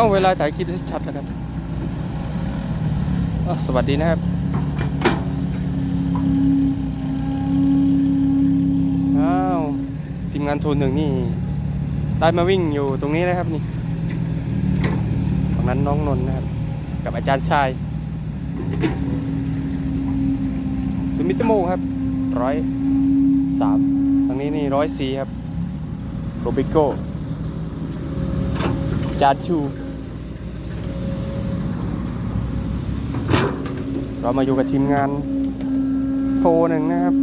เอาเวลาถ่ายคลิปให้ชัดนะครับ สวัสดีนะครับอ้าวทีมงานโทนหนึ่งนี่ ได้มาวิ่งอยู่ตรงนี้นะครับนี่ฝั่งนั้นน้องนนท์นะครับ กับอาจารย์ชายสุมิตโมครับร้อยสามทางนี้นี่ร้อยสี่ครับโรบิโก้จาร์ชู เรามาอยู่กับทีมงานโทรหนึ่งนะครับ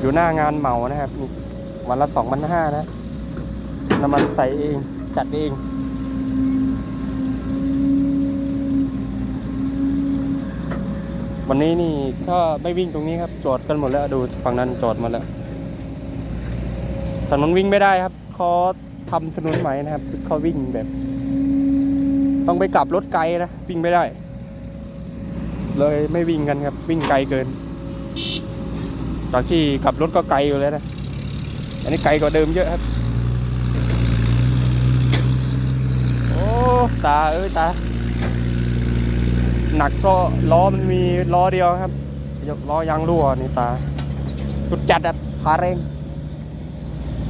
อยู่หน้างานเหมานะครับนี่วันละสองพันห้านะน้ำมันใส่เอง จัดเองวันนี้นี่ถ้าไม่วิ่งตรงนี้ครับ จอดกันหมดแล้วดูฝั่งนั้นจอดมาแล้วถนนวิ่งไม่ได้ครับเขาทำถนนใหม่นะครับเขาวิ่งแบบ ต้องไปกลับรถไกลนะ วิ่งไม่ได้ เลยไม่วิ่งกันครับ วิ่งไกลเกินจากที่ขับรถก็ไกลอยู่แล้วนะ อันนี้ไกลกว่าเดิมเยอะครับ โอ้ตาเอ้ยตา หนักเพราะล้อมันมีล้อเดียวครับยกล้อยางรั่วนี่ตาจุดจัดอะพาเร่ง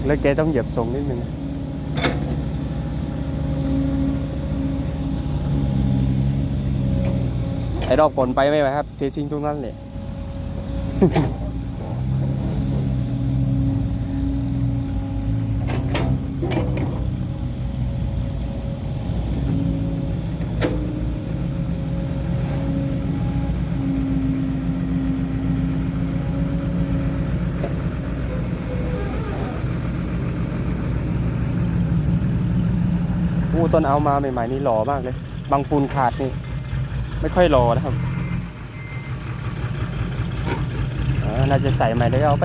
เลยแกต้องเหยียบส่งนิดนึง อ้รอบผลไปไม่ไหวครับเททิ้งตรงนั้นเลยอู้ต้นเอามาใหม่ๆนี่หล่อมากเลย บางฟูนขาดนี่ ไม่ค่อยรอนะครับน่าจะใส่ใหม่แล้วเอาไป